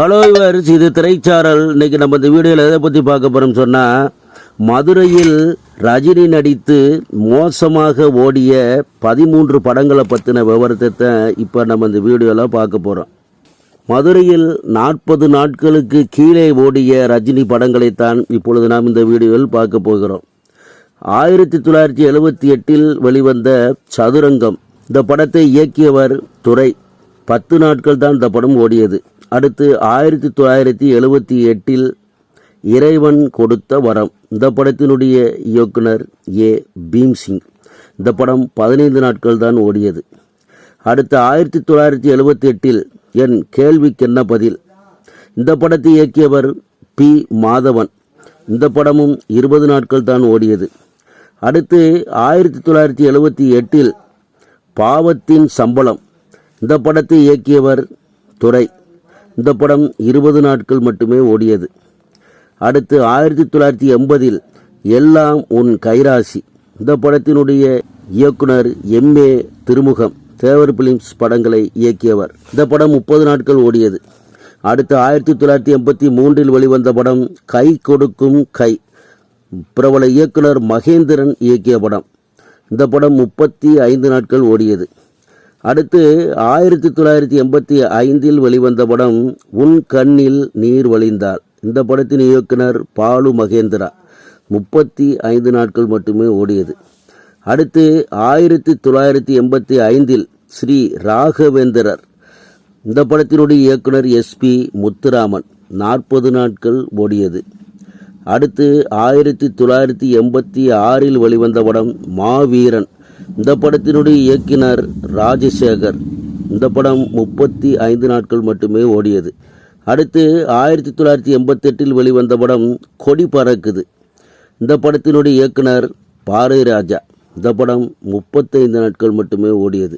Hello viewers இது திரைச்சாரல். இன்னைக்கு நம்ம இந்த வீடியோவில் எதை பற்றி பார்க்க போகிறோம் சொன்னால் மதுரையில் ரஜினி நடித்து மோசமாக ஓடிய பதிமூன்று படங்களை பற்றின விவரத்தை தான் இப்போ நம்ம இந்த வீடியோவில் பார்க்க போகிறோம் மதுரையில் நாற்பது நாட்களுக்கு கீழே ஓடிய ரஜினி படங்களைத்தான் இப்பொழுது நாம் இந்த வீடியோவில் பார்க்க போகிறோம். ஆயிரத்தி தொள்ளாயிரத்தி எழுபத்தி எட்டில் வெளிவந்த சதுரங்கம். இந்த படத்தை இயக்கியவர் துறை பத்து நாட்கள் தான் இந்த படம் ஓடியது. அடுத்து ஆயிரத்தி தொள்ளாயிரத்தி எழுபத்தி எட்டில் இறைவன் கொடுத்த வரம். இந்த படத்தினுடைய இயக்குனர் ஏ. பீம்சிங். இந்த படம் பதினைந்து நாட்கள் தான் ஓடியது. அடுத்து ஆயிரத்தி தொள்ளாயிரத்தி எழுபத்தி எட்டில் என் கேள்விக்கென்ன பதில்? இந்த படத்தை இயக்கியவர் பி. மாதவன். இந்த படமும் இருபது நாட்கள் தான் ஓடியது. அடுத்து ஆயிரத்தி தொள்ளாயிரத்தி எழுபத்தி எட்டில் பாவத்தின் சம்பளம். இந்த படத்தை இயக்கியவர் துரை. இந்த படம் இருபது நாட்கள் மட்டுமே ஓடியது. அடுத்து ஆயிரத்தி தொள்ளாயிரத்தி எண்பதில் எல்லாம் உன் கைராசி. இந்த படத்தினுடைய இயக்குனர் M A Thirumugam Thevar films படங்களை இயக்கியவர். இந்த படம் முப்பது நாட்கள் ஓடியது. அடுத்து ஆயிரத்தி தொள்ளாயிரத்தி எண்பத்தி மூன்றில் வெளிவந்த படம் கை கொடுக்கும் கை. பிரபல இயக்குனர் மகேந்திரன் இயக்கிய படம். இந்த படம் முப்பத்தி ஐந்து நாட்கள் ஓடியது. அடுத்து ஆயிரத்தி தொள்ளாயிரத்தி எண்பத்தி ஐந்தில் வெளிவந்த படம் உன் கண்ணில் நீர் வழிந்தாள் இந்த படத்தின் இயக்குனர் பாலு மகேந்திரா. முப்பத்தி ஐந்து நாட்கள் மட்டுமே ஓடியது. அடுத்து ஆயிரத்தி தொள்ளாயிரத்தி எண்பத்தி ஐந்தில் ஸ்ரீ ராகவேந்திரர். இந்த படத்தினுடைய இயக்குனர் எஸ்பி முத்துராமன். நாற்பது நாட்கள் ஓடியது. அடுத்து ஆயிரத்தி தொள்ளாயிரத்தி எண்பத்தி ஆறில் வெளிவந்த படம் மாவீரன். இந்த படத்தினுடைய இயக்குனர் ராஜசேகர். இந்த படம் முப்பத்தி ஐந்து நாட்கள் மட்டுமே ஓடியது. அடுத்து ஆயிரத்தி தொள்ளாயிரத்தி எண்பத்தெட்டில் வெளிவந்த படம் கொடி பறக்குது. இந்த படத்தினுடைய இயக்குனர் பாரதி ராஜா. இந்த படம் முப்பத்தைந்து நாட்கள் மட்டுமே ஓடியது.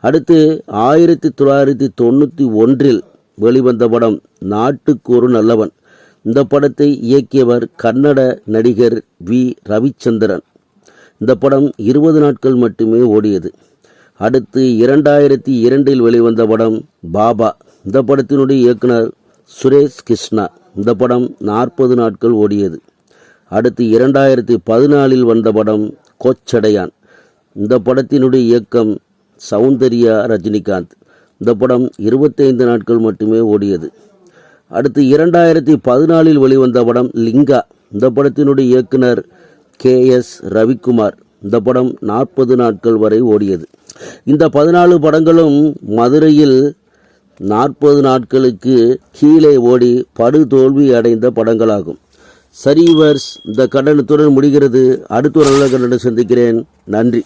அடுத்து ஆயிரத்தி தொள்ளாயிரத்தி தொண்ணூற்றி ஒன்றில் வெளிவந்த படம் நாட்டுக்கு ஒரு நல்லவன். இந்த படத்தை இயக்கியவர் கன்னட நடிகர் வி. ரவிச்சந்திரன். இந்த படம் இருபது நாட்கள் மட்டுமே ஓடியது. அடுத்து இரண்டாயிரத்தி இரண்டில் வெளிவந்த படம் பாபா. இந்த படத்தினுடைய இயக்குனர் சுரேஷ் கிருஷ்ணா. இந்த படம் நாற்பது நாட்கள் ஓடியது. அடுத்து இரண்டாயிரத்தி பதினாலில் வந்த படம் கொச்சடையான். இந்த படத்தினுடைய இயக்கம் சௌந்தர்யா ரஜினிகாந்த். இந்த படம் இருபத்தைந்து நாட்கள் மட்டுமே ஓடியது. அடுத்து இரண்டாயிரத்தி பதினாலில் வெளிவந்த படம் லிங்கா. இந்த படத்தினுடைய இயக்குனர் கே எஸ் ரவிக்குமார். இந்த படம் நாற்பது நாட்கள் வரை ஓடியது. இந்த பதினாலு படங்களும் மதுரையில் நாற்பது நாட்களுக்கு கீழே ஓடி படுதோல்வி அடைந்த படங்களாகும். சரிவர்ஸ் இந்த கண்டனத்துடன் முடிகிறது. அடுத்த ஒரு நல்ல கண்டனம் சந்திக்கிறேன். நன்றி.